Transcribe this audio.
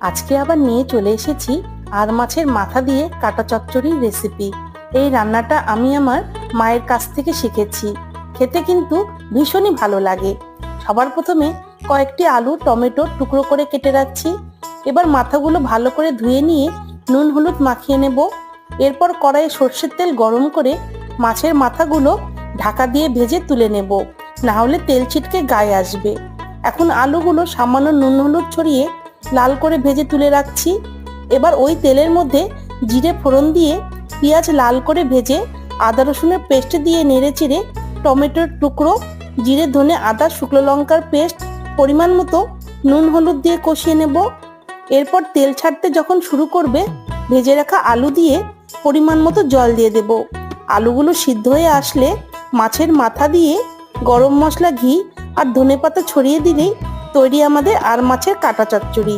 আজকে আবার নিয়ে চলে এসেছি আর মাছের মাথা দিয়ে কাটা চচ্চড়ির রেসিপি এই রান্নাটা আমি আমার মায়ের কাছ থেকে শিখেছি। খেতে কিন্তু ভীষণই ভালো লাগে। সবার প্রথমে কয়েকটি আলু, টমেটো টুকরো করে কেটে রাখছি। এবার মাথাগুলো ভালো করে ধুয়ে নিয়ে নুন হলুদ মাখিয়ে নেব। এরপর কড়াইয়ে সর্ষের তেল গরম করে মাছের মাথাগুলো ঢাকা দিয়ে ভেজে তুলে নেব। না হলে তেল ছিটকে গায়ে আসবে। এখন আলুগুলো সামান্য নুন হলুদ ছড়িয়ে লাল করে ভেজে তুলে রাখছি। এবার ওই তেলের মধ্যে জিরে ফোড়ন দিয়ে পেঁয়াজ লাল করে ভেজে আদা রসুনের পেস্ট দিয়ে নেড়ে চেড়ে টমেটোর টুকরো, জিরে, ধনে আদা, শুকনো লঙ্কার পেস্ট, পরিমাণ মতো নুন, হলুদ দিয়ে কষিয়ে নেব। এরপর তেল ছাড়তে যখন শুরু করবে, ভেজে রাখা আলু দিয়ে পরিমাণ মতো জল দিয়ে দেব। আলুগুলো সিদ্ধ হয়ে আসলে মাছের মাথা দিয়ে গরম মশলা, ঘি আর ধনেপাতা ছড়িয়ে দিলেই তৈরি আমাদের আর মাছের কাটা চচ্চড়ি।